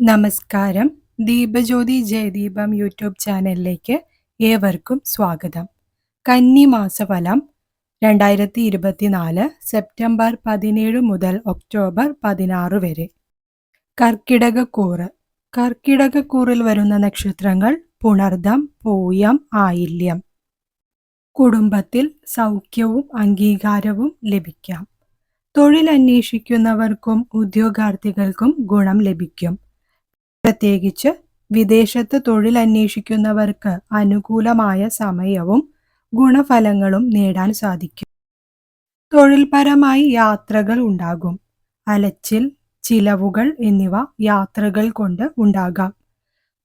നമസ്കാരം. ദീപജ്യോതി ജയദീപം യൂട്യൂബ് ചാനലിലേക്ക് ഏവർക്കും സ്വാഗതം. കന്നി മാസഫലം രണ്ടായിരത്തി ഇരുപത്തിനാല് സെപ്റ്റംബർ പതിനേഴ് മുതൽ ഒക്ടോബർ പതിനാറ് വരെ. കർക്കിടകക്കൂറ്. കർക്കിടകക്കൂറിൽ വരുന്ന നക്ഷത്രങ്ങൾ പുണർദം പൂയം ആയില്യം. കുടുംബത്തിൽ സൗഖ്യവും അംഗീകാരവും ലഭിക്കാം. തൊഴിൽ അന്വേഷിക്കുന്നവർക്കും ഉദ്യോഗാർത്ഥികൾക്കും ഗുണം ലഭിക്കും. പ്രത്യേകിച്ച് വിദേശത്ത് തൊഴിൽ അന്വേഷിക്കുന്നവർക്ക് അനുകൂലമായ സമയവും ഗുണഫലങ്ങളും നേടാൻ സാധിക്കും. തൊഴിൽപരമായി യാത്രകൾ ഉണ്ടാകും. അലച്ചിൽ ചിലവുകൾ എന്നിവ യാത്രകൾ കൊണ്ട് ഉണ്ടാകാം.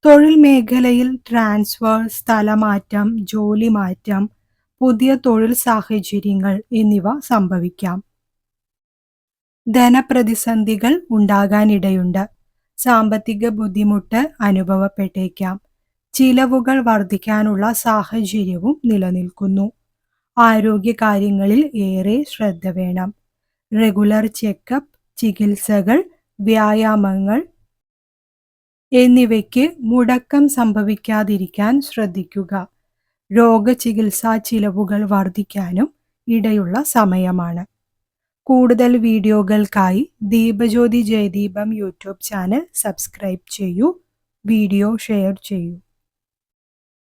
തൊഴിൽ മേഖലയിൽ ട്രാൻസ്ഫർ സ്ഥലമാറ്റം ജോലി മാറ്റം പുതിയ തൊഴിൽ സാഹചര്യങ്ങൾ എന്നിവ സംഭവിക്കാം. ധനപ്രതിസന്ധികൾ ഉണ്ടാകാനിടയുണ്ട്. സാമ്പത്തിക ബുദ്ധിമുട്ട് അനുഭവപ്പെട്ടേക്കാം. ചിലവുകൾ വർദ്ധിക്കാനുള്ള സാഹചര്യവും നിലനിൽക്കുന്നു. ആരോഗ്യകാര്യങ്ങളിൽ ഏറെ ശ്രദ്ധ വേണം. റെഗുലർ ചെക്കപ്പ് ചികിത്സകൾ വ്യായാമങ്ങൾ എന്നിവയ്ക്ക് മുടക്കം സംഭവിക്കാതിരിക്കാൻ ശ്രദ്ധിക്കുക. രോഗചികിത്സാ ചിലവുകൾ വർദ്ധിക്കാനും ഇടയുള്ള സമയമാണ്. കൂടുതൽ വീഡിയോകൾക്കായി Deepajyothi Jayadeepam YouTube channel subscribe ചെയ്യൂ വീഡിയോ ഷെയർ ചെയ്യൂ.